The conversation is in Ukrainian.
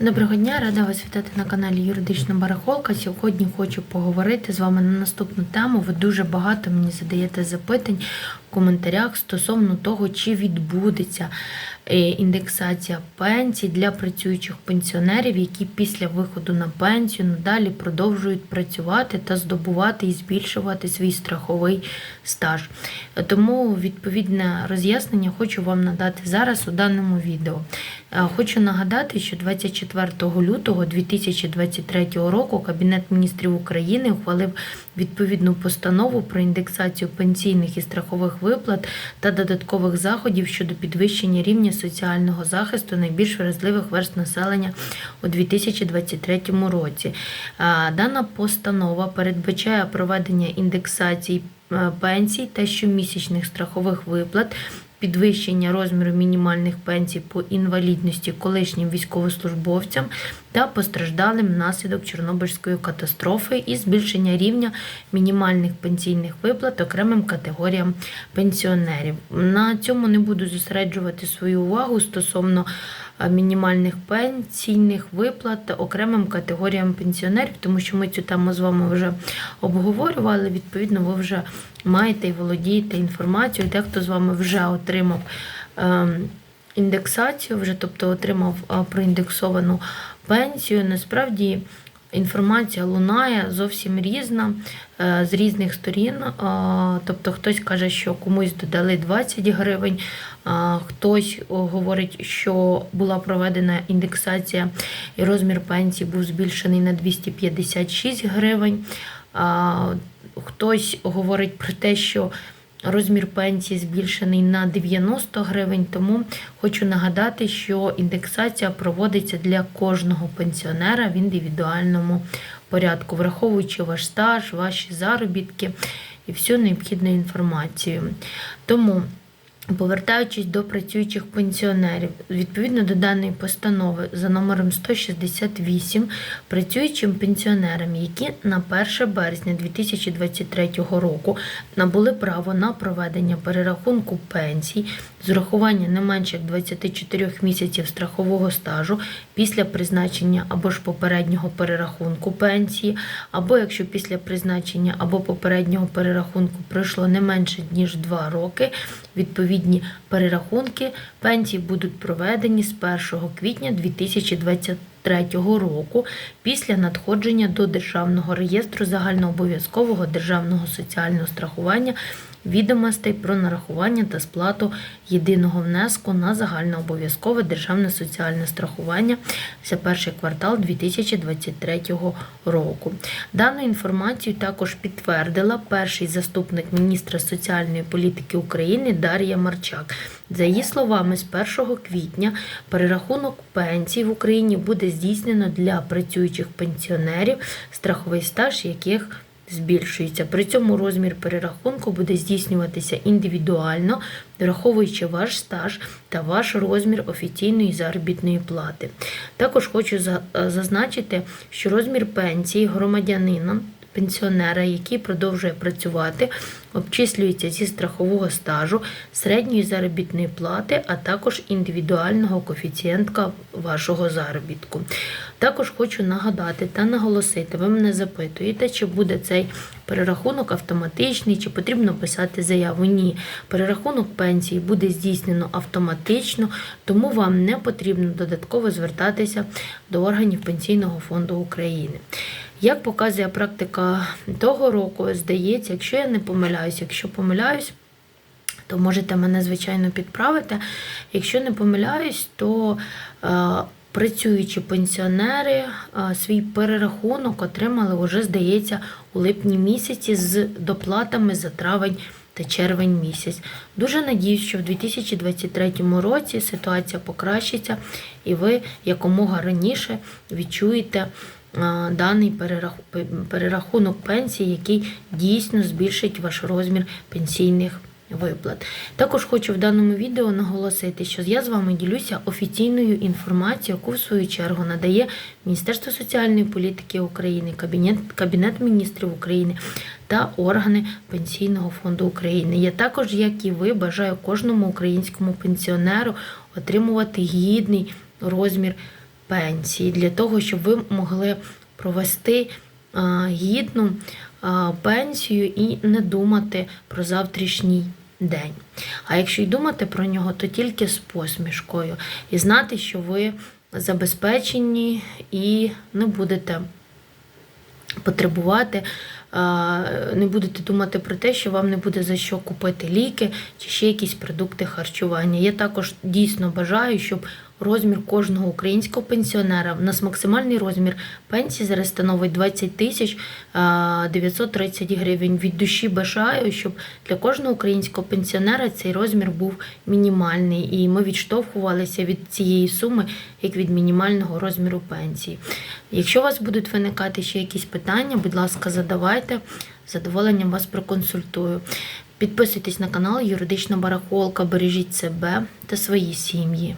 Доброго дня, рада вас вітати на каналі Юридична Барахолка. Сьогодні хочу поговорити з вами на наступну тему. Ви дуже багато мені задаєте запитань коментарях стосовно того, чи відбудеться е, індексація пенсій для працюючих пенсіонерів, які після виходу на пенсію надалі продовжують працювати та здобувати і збільшувати свій страховий стаж. Тому відповідне роз'яснення хочу вам надати зараз у даному відео. Е, Хочу нагадати, що 24 лютого 2023 року Кабінет міністрів України ухвалив відповідну постанову про індексацію пенсійних і страхових виплат та додаткових заходів щодо підвищення рівня соціального захисту найбільш вразливих верст населення у 2023 році. Дана постанова передбачає проведення індексації е, пенсій та щомісячних страхових виплат підвищення розміру мінімальних пенсій по інвалідності колишнім військовослужбовцям та постраждалим внаслідок Чорнобильської катастрофи і збільшення рівня мінімальних пенсійних виплат окремим категоріям пенсіонерів. На цьому не буду зосереджувати свою увагу стосовно мінімальних пенсійних виплат окремим категоріям пенсіонерів, тому що ми цю тему з вами вже обговорювали. Відповідно, ви вже маєте і володієте інформацією. Дехто з вами вже отримав ем, індексацію, вже тобто отримав е, проіндексовану пенсію. Насправді. Інформація лунає зовсім різна е, з різних сторін. Е, Тобто хтось каже, що комусь додали 20 гривень, хтось говорить, що була проведена індексація і розмір пенсії був збільшений на 256 гривень. Хтось говорить про те, що Розмір пенсії збільшений на 90 гривень, тому хочу нагадати, що індексація проводиться для кожного пенсіонера в індивідуальному порядку, враховуючи ваш стаж, ваші заробітки і всю необхідну інформацію. Тому Повертаючись до працюючих пенсіонерів, відповідно до даної постанови за номером 168, працюючим пенсіонерам, які на 1 березня 2023 року набули право на проведення перерахунку пенсій з урахування не менше як 24 місяців страхового стажу після призначення або ж попереднього перерахунку пенсії, або якщо після призначення або попереднього перерахунку пройшло не менше ніж 2 роки, відповідні перерахунки. Пенсій будуть проведені з 1 квітня 2023 року після надходження до Державного реєстру загальнообов'язкового державного соціального страхування відомостей про нарахування та сплату єдиного внеску на загальнообов'язкове державне соціальне страхування за перший квартал 2023 року. Дану інформацію також підтвердила перший заступник міністра соціальної політики України Дар'я Марчак. За її словами, з 1 квітня перерахунок пенсій в Україні буде здійснено для працюючих пенсіонерів, страховий стаж яких збільшується. При цьому розмір перерахунку буде здійснюватися індивідуально, враховуючи ваш стаж та ваш розмір офіційної заробітної плати. Також хочу е, зазначити, що розмір пенсії громадянина. Пенсіонера, який продовжує працювати, обчислюється зі страхового стажу, середньої заробітної плати, а також індивідуального коефіцієнтка вашого заробітку. Також хочу нагадати та наголосити, ви мене запитуєте, чи буде цей перерахунок автоматичний, чи потрібно писати заяву. Ні, перерахунок пенсії буде здійснено автоматично, тому вам не потрібно додатково звертатися до органів Пенсійного фонду України. Як показує практика того року, здається, якщо я не помиляюсь, якщо помиляюсь, то можете мене, звичайно, підправити. Якщо не помиляюсь, то е, працюючі пенсіонери е, свій перерахунок отримали вже, здається, у липні місяці з доплатами за травень та червень місяць. Дуже надіюсь, що в 2023 році ситуація покращиться і ви якомога раніше відчуєте даний перерах- перерахунок пенсії, який дійсно збільшить ваш розмір пенсійних виплат. Також хочу в даному відео наголосити, що я з вами ділюся офіційною інформацією, яку в свою чергу надає Міністерство соціальної політики України, Кабінет, Кабінет міністрів України та органи Пенсійного фонду України. Я також, як і ви, бажаю кожному українському пенсіонеру отримувати гідний розмір пенсії, для того, щоб ви могли провести гідну пенсію і не думати про завтрашній день. А якщо й думати про нього, то тільки з посмішкою і знати, що ви забезпечені і не будете потребувати, не будете думати про те, що вам не буде за що купити ліки чи ще якісь продукти харчування. Я також дійсно бажаю, щоб розмір кожного українського пенсіонера у нас максимальний розмір пенсії зараз становить 20 тисяч а, 930 гривень. Від душі бажаю, щоб для кожного українського пенсіонера цей розмір був мінімальний, і ми відштовхувалися від цієї суми як від мінімального розміру пенсії. Якщо у вас будуть виникати ще якісь питання, будь ласка, задавайте. Задоволенням вас проконсультую. Підписуйтесь на канал Юридична Барахолка, бережіть себе та свої сім'ї.